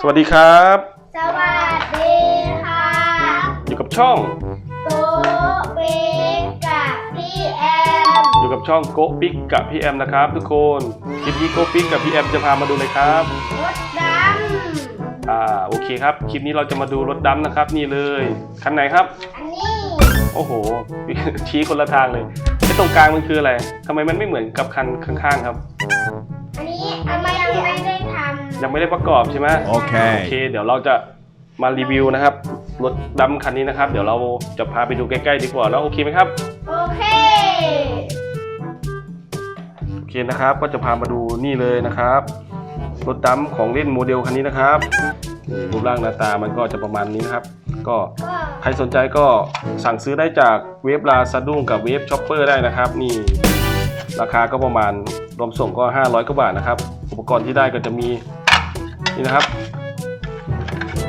สวัสดีครับ สวัสดีค่ะอยู่กับช่อง โกปิกกับพี่แอม อยู่กับช่องโกปิกกับพี่แอมนะครับ ทุกคน คลิปนี้โกปิกกับพี่แอมจะพามาดูเลยครับรถดอ่า โอเคครับ คลิปนี้เราจะมาดูรถดำนะครับ นี่เลย คันไหนครับำอันนี้โอ้โห ชี้คนละทางเลยไอ้ตรงกลางมันคืออะไรทำไมมันไม่เหมือนกับคันข้างๆครับ ยังไม่ได้ประกอบใช่ไหมโอเค โอเค เดี๋ยวเราจะมารีวิวนะครับรถดำคันนี้นะครับ เดี๋ยวเราจะพาไปดูใกล้ๆดีกว่าแล้วโอเคไหมครับำโอเค โอเคนะครับ ก็จะพามาดูนี่เลยนะครับรถดำของเล่นโมเดลคันนี้นะครับนี่รูปร่างหน้าตามันก็จะประมาณนี้นะครับก็ก็ใครสนใจก็สั่งซื้อได้จากเว็บลาซาดุ้งกับเว็บช็อปเปอร์ได้นะครับ นี่ราคาก็ประมาณรวมส่งก็ 500กว่าบาทนะครับ อุปกรณ์ที่ได้ก็จะมี นี่นะครับ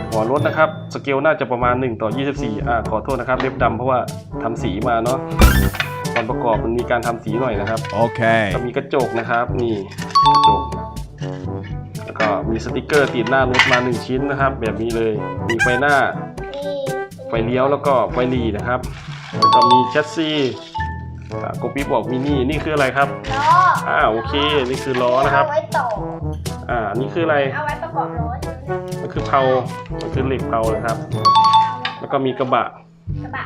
หัวรถนะครับ สเกลน่าจะประมาณ 1 ต่อ 24 อ่าขอโทษนะครับ เล็บดำเพราะว่าทำสีมาเนาะตอนประกอบมันมีการทำสีหน่อยนะครับ Okay. ก็มีกระจกนะครับ นี่กระจกแล้วก็มีสติกเกอร์ติดหน้ารถมา 1 ชิ้นนะครับ แบบนี้เลย มีไฟหน้ามีไฟเลี้ยวแล้วก็ไฟหลีนะครับ แล้วก็มีแชสซีอ่าโกปีบอกมินี่นี่คืออะไรครับล้ออ่าโอเค นี่คือล้อนะครับเอาไว้ต่อ อ่านี่คืออะไร เอาไว้ประกอบรถมันคือเพลามันคือเหล็กเพลานะครับ แล้วก็มีกระบะ กระบะ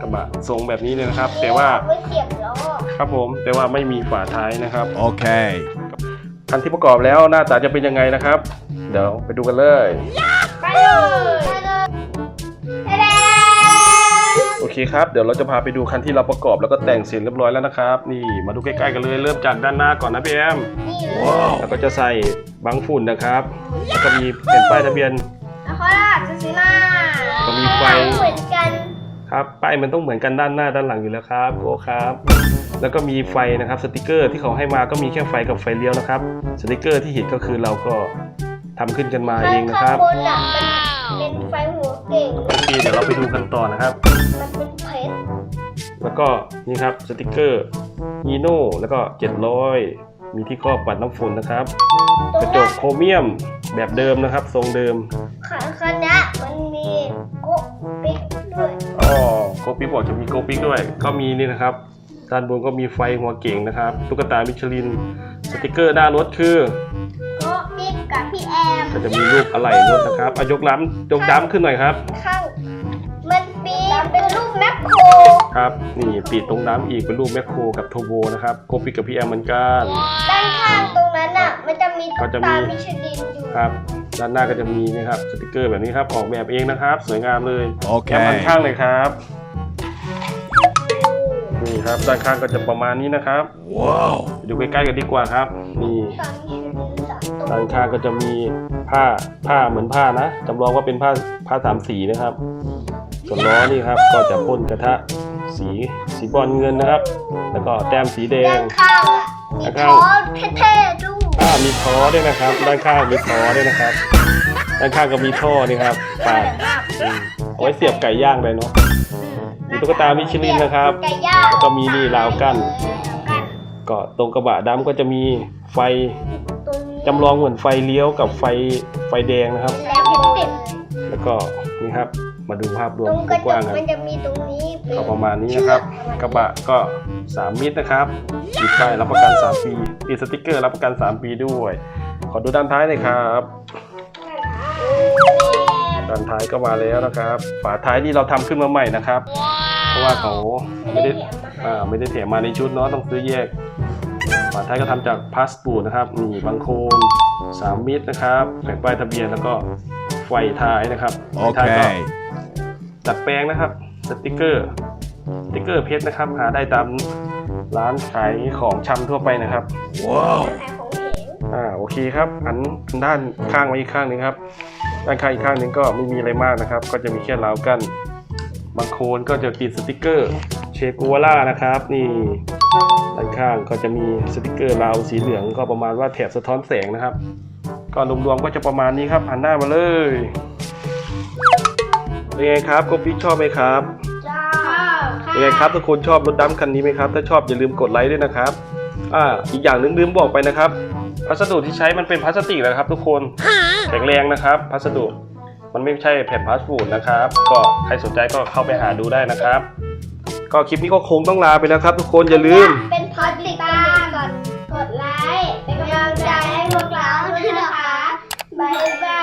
กระบะทรงแบบนี้เลยนะครับ แต่ว่าเอไว้เสียบล้อครับผม แต่ว่าไม่มีฝาท้ายนะครับ Okay. คันที่ประกอบแล้วหน้าตาจะเป็นยังไงนะครับ เดี๋ยวไปดูกันเลย ไปเลยไปเลย เคครับเดี๋ยวเราจะพาไปดูคันที่เราประกอบแล้วก็แต่งเสร็จเรียบร้อยแล้วนะครับ นี่มาดูใกล้ๆกันเลยเริ่มจากด้านหน้าก่อนนะพี่แอมนี่เลย แล้วก็จะใส่บังฝุ่นนะครับแล้วก็มีแผ่นป้ายทะเบียน นครราชสีมาก็มีไฟ เหมือนกันครับป้ายมันต้องเหมือนกันด้านหน้าด้านหลังอยู่แล้วครับโอ้ครับ แล้วก็มีไฟนะครับสติกเกอร์ที่เขาให้มาก็มีแค่ไฟกับไฟเลี้ยวนะครับสติกเกอร์ที่เห็นก็คือเราก็ทำขึ้นกันมาเองนะครับข้างบนอะมันเป็นไฟหัว เก่ง โอเคเดี๋ยวเราไปดูกันต่อนะครับ มันเป็นเพชรแล้วก็นี่ครับสติกเกอร์นีโน่แล้วก็ 700 มีที่ครอบปัดน้ำฝนนะครับ ตรกงระจนั้กนโครเมียมแบบเดิมนะครับ ทรงเดิมขาคณะมันมีโกะปิ๊กด้วยอ๋อโกปิกบอกจะมีโกปิกด้วย ก็มีนี่นะครับ ด้านบนก็มีไฟหัวเก่งนะครับ ตุ๊กตามิชลิน สติกเกอร์หน้ารถคือ ก็จะมีรูปอะไหล่รถนะครับอายกล้ำยกด้ำขึ้นหน่อยครับข้าง มันปีเป็นรูปแมคโครครับ นี่ติดตรงน้ำอีกเป็นรูปแมคโครกับโทโบนะครับโกปิกกับพี่แอมเหมือนกัน ด้านข้างตรงนั้นอะ มันจะมีก็ตุ๊กจะมีตามิชลินอยู่ครับด้านหน้าก็จะมีนะครับสติกเกอร์แบบนี้ครับออกแบบเองนะครับ สวยงามเลยโอเค แอมด้านข้างเลยครับนี่ครับด้านข้างก็จะประมาณนี้นะครับ Wow. ไปดูใกล้ๆกันดีกว่าครับ นี่ตามิ ชลินสามตัวด้านข้างก็จะมีผ้าผ้าเหมือนผ้านะจำลองว่าเป็นผ้าผ้าสามสีนะครับ ส่วนล้อนี่ครับก็จะพ่นกระทะสีสีบอลเงินนะครับ แล้วก็แต้มสีแดด้างนข้างอะมีด้านท้ข้างอเท่ๆด้วยอ่ามีท้อด้วยนะครับ ด้านข้างมีท้อด้วยนะครับ ด้านข้างก็มีท่อนี่ครับปาดอืมเอาไว้เสียบไก่ย่างเลยเนาะ มีตุ๊กตามิชลินนะครับไก่ย่างแล้วก็มีนี่ราวกั้นกั้นก็ตรงกระบะดำก็จะมีไฟตรงนี้ จำลองเหมือนไฟเลี้ยวกับไฟไฟแดงนะครับ แล้วติดแล้วก็นี่ครับมาดูภาพรวตมรงกระกจว้างกๆกันมันจะมีตรงนี้เป็นก็ประมาณนี้นะครับ กระบะก็ 3 มิตรนะครับติดป้ายรับประกัน 3 ปีติดสติกเกอร์รับประกัน 3 ปีด้วย ขอดูด้านท้ายหน่อยครับ ด้านท้ายก็มาแล้วนะครับ ฝาท้ายนี่เราทำขึ้นมาใหม่นะครับ เพราะว่าเขาไม่ได้อ่าไม่ได้แถมมาในชุดเนาะต้องซื้อแยก ฝาท้ายก็ทำจากพลาสปูนะครับนี่บางโคน3มิตรนะครับแผ่นป้ายทะเบียนแล้วก็ไฟท้ายนะครับไฟท้ายก็ Okay. ดัดแปลงนะครับสติกเกอร์สติกเกอร์เพชรนะครับ หาได้ตามร้านขายของชำทั่วไปนะครับ Wow. ขายของเหงอ่าโอเคครับอันด้านข้างไว้อีกข้างหนึ่งครับด้านข้างอีกข้างหนึ่งก็ไม่มีอะไรมากนะครับ ก็จะมีแค่ราวกั้นบางโคนก็จะติดสติกเกอร์ เชกูวาล่านะครับ นี่ด้านข้างก็จะมีสติกเกอร์ราวสีเหลืองก็ประมาณว่าแถบสะท้อนแสงนะครับ ก็รวมๆก็จะประมาณนี้ครับหันหน้ามาเลยเป็นไงครับโกปิกชอบไหมครับจ้ายังไงครับทุกคนชอบรถดำคันนี้ไหมครับ ถ้าชอบอย่าลืมกดไลค์ด้วยนะครับ อ่า อีกอย่างหนึงลืมบอกไปนะครับ พัสดุที่ใช้มันเป็นพลาสติกนะครับ ทุกคนแข็งแรงนะครับพัสดุ มันไม่ใช่แผ่นพลาสติกนะครับ ก็ใครสนใจก็เข้าไปหาดูได้นะครับ ก็คลิปนี้ก็คงต้องลาไปแล้วครับ ทุกคนอย่าลืม เป็นพอดติดตามกดกดไลค์เป็นกำลังใจให้พวกเราด้วยนะคะบายบา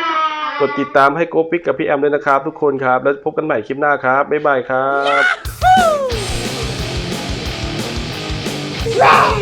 ยกดติดตามให้โกปิกกับพี่แอมด้วยนะครับ ทุกคนครับ แล้วพบกันใหม่คลิปหน้าครับบ๊ายบายครับ Wow!